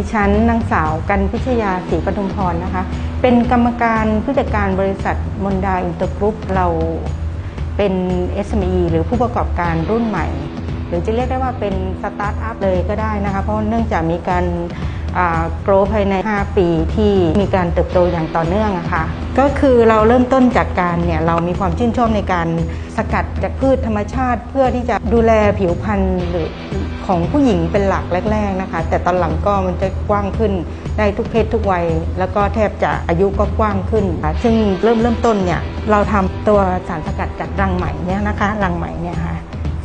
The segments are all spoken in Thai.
ดิฉันนางสาวกันพิชยาศรีปทุมพรนะคะ เป็นกรรมการผู้จัดการบริษัทมนดาอินเตอร์กรุ๊ปเราเป็น SME หรือผู้ประกอบการรุ่นใหม่ หรือจะเรียกได้ว่าเป็นสตาร์ทอัพเลยก็ได้นะคะ เพราะเนื่องจากมีการ โกรภายใน 5 ปีที่มีการเติบโตอย่างต่อเนื่องอะคะก็คือเราเริ่มต้นจากการเนี่ยเรามีความชื่นชอบในการสกัดจากพืชธรรมชาติ เพื่อที่จะดูแลผิวพรรณหรือของผู้หญิงเป็นหลักแรก ๆนะคะ แต่ตอนหลังก็มันจะกว้างขึ้นได้ทุกเพศทุกวัย แล้วก็แทบจะอายุก็กว้างขึ้นค่ะซึ่งเริ่มเริ่มต้นเนี่ยเราทำตัวสารสกัดจากรังไหมเนี่ยนะคะรังไหมเนี่ยค่ะ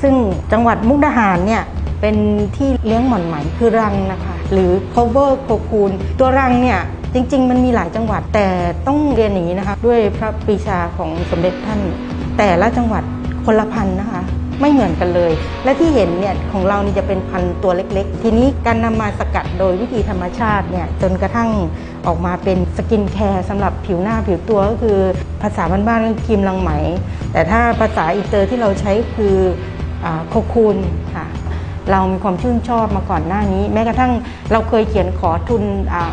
ซึ่งจังหวัดมุกดาหารเนี่ยเป็นที่เลี้ยงหม่อนไหมคือรังนะคะ หรือ cover cocoon ตัวรังเนี่ยจริง ๆ มันมีหลายจังหวัดแต่ต้องเรียนอย่างนี้นะคะ ด้วยพระปีชาของสมเด็จท่าน แต่ละจังหวัดคนละพันนะคะ ไม่เหมือนกันเลย และที่เห็นเนี่ยของเรานี่จะเป็นพันตัวเล็กๆ ทีนี้การนำมาสกัดโดยวิธีธรรมชาติเนี่ยจนกระทั่งออกมาเป็นสกินแคร์สำหรับผิวหน้าผิวตัวก็คือภาษาบ้านๆก็คือครีมรังไหม แต่ถ้าภาษาอินเตอร์ที่เราใช้คือโคคูนค่ะ เรามีความชื่นชอบมาก่อนหน้านี้ แม้กระทั่งเราเคยเขียนขอทุน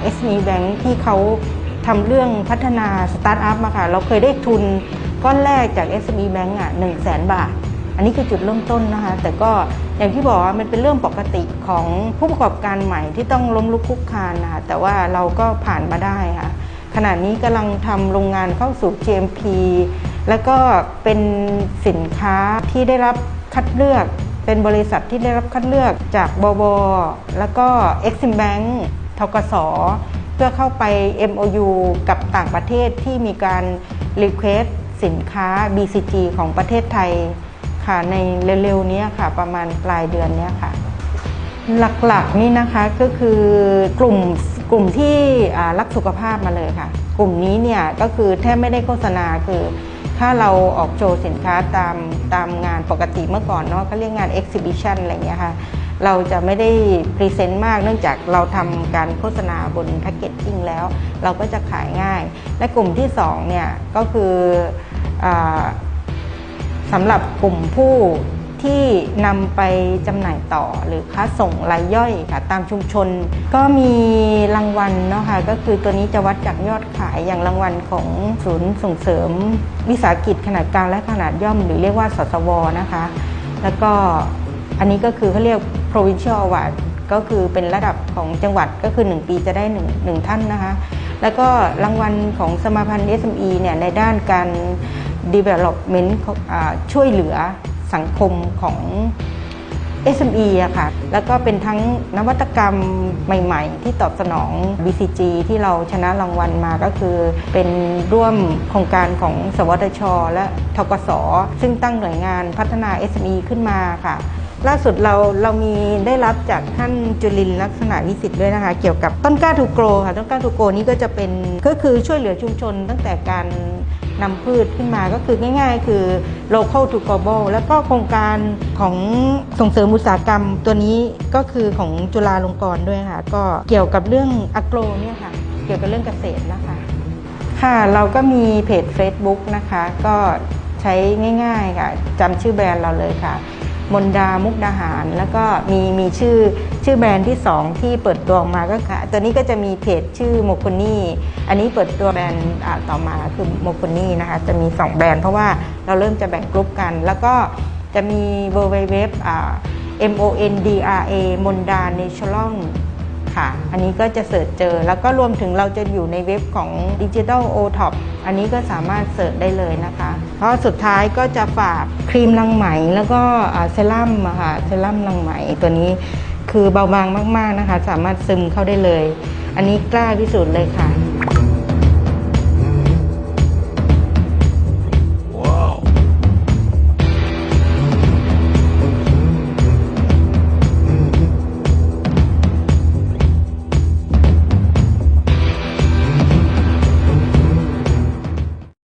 เอสมีแบงค์ที่เขาทำเรื่องพัฒนาสตาร์ทอัพมาค่ะ เราเคยได้ทุนก้อนแรกจาก SME Bank อะหนึ่งแสนบาท อันนี้คือจุดเริ่มต้นนะคะ แต่ก็อย่างที่บอกว่ามันเป็นเรื่องปกติของผู้ประกอบการใหม่ที่ต้องล้มลุกคลุกคลานนะคะแต่ว่าเราก็ผ่านมาได้ค่ะ ขณะนี้กำลังทำโรงงานเข้าสู่ GMP แล้วก็เป็นสินค้าที่ได้รับคัดเลือก เป็นบริษัทที่ได้รับคัดเลือกจากบบแล้วก็ Exim Bank ทกส เพื่อเข้าไป MOU กับต่างประเทศที่มีการ Request สินค้า BCG ของประเทศไทยค่ะในเร็วๆนี้ค่ะ ประมาณปลายเดือนนี้ค่ะ หลักๆนี่นะคะก็คือกลุ่มกลุ่มที่รักสุขภาพมาเลยค่ะ กลุ่มนี้เนี่ยก็คือแทบไม่ได้โฆษณาคือ ถ้าเราออกโชว์สินค้าตามตามงานปกติเมื่อก่อนเนาะเขาเรียกงานเอ็กซิบิชันอะไรเงี้ยค่ะ เราจะไม่ได้พรีเซนต์มากเนื่องจากเราทำการโฆษณาบนแพคเกจจิ้งแล้ว เราก็จะขายง่าย และกลุ่มที่2เนี่ยก็คืออสำหรับกลุ่มผู้ ที่นำไปจำหน่ายต่อหรือค้าส่งรายย่อยค่ะ ตามชุมชน ก็มีรางวัลเนาะค่ะก็คือตัวนี้จะวัดจากยอดขายอย่างรางวัลของศูนย์ส่งเสริม วิสาหกิจขนาดกลางและขนาดย่อม หรือเรียกว่าสสวนะคะ แล้วก็อันนี้ก็คือเขาเรียก provincial award ก็คือเป็นระดับของจังหวัดก็คือ 1 ปีจะได้1 1ท่านนะคะ แล้วก็รางวัลของสมาพันธ์ SME เนี่ยในด้านการ development ช่วยเหลือ สังคมของ SME อะค่ะ แล้วก็เป็นทั้งนวัตกรรมใหม่ ๆ ที่ตอบสนอง BCG ที่เราชนะรางวัลมาก็คือ เป็นร่วมโครงการของสวทช และทกส ซึ่งตั้งหน่วยงานพัฒนา SME ขึ้นมาค่ะ ล่าสุดเราเรามีได้รับจากท่านจุลินลักษณะวิสิทธิ์ด้วยนะคะ เกี่ยวกับต้นกล้าทูโกรค่ะ ต้นกล้าทูโกรนี่ก็จะเป็นก็คือช่วยเหลือชุมชนตั้งแต่การ นำพืชขึ้นมาก็คือง่ายๆ คือ local to global แล้วก็โครงการของส่งเสริมอุตสาหกรรมตัวนี้ก็คือของจุฬาลงกรณ์ด้วยค่ะ ก็เกี่ยวกับเรื่องอโกรเนี่ยค่ะ เกี่ยวกับเรื่องเกษตรนะคะ ค่ะเราก็มีเพจ Facebook นะคะ ก็ใช้ง่ายๆค่ะจำชื่อแบรนด์เราเลยค่ะ มนดามุกดาหาร แล้วก็มีมีชื่อชื่อแบรนด์ที่ 2 ที่เปิดตัวออกมาก็ค่ะ ตัวนี้ก็จะมีเพจชื่อโมคุนี่อันนี้เปิดตัวแบรนด์ต่อมาคือโมคุนี่นะคะจะมี 2 แบรนด์เพราะว่าเราเริ่มจะแบ่งกลุ่มกัน แล้วก็จะมีเวอร์เว็บ M O N D R A มนดาเนชอรัลค่ะ อันนี้ก็จะเสิร์ชเจอ แล้วก็รวมถึงเราจะอยู่ในเว็บของ Digital o t o p อันนี้ก็สามารถเสิร์ชได้เลยนะคะ เพราะสุดท้ายก็จะฝากครีมรังไหมแล้วก็เซรั่มค่ะเซรั่มรังไหมตัวนี้คือเบาบางมาก ๆนะคะ สามารถซึมเข้าได้เลย อันนี้กล้าพิสูจน์เลยค่ะ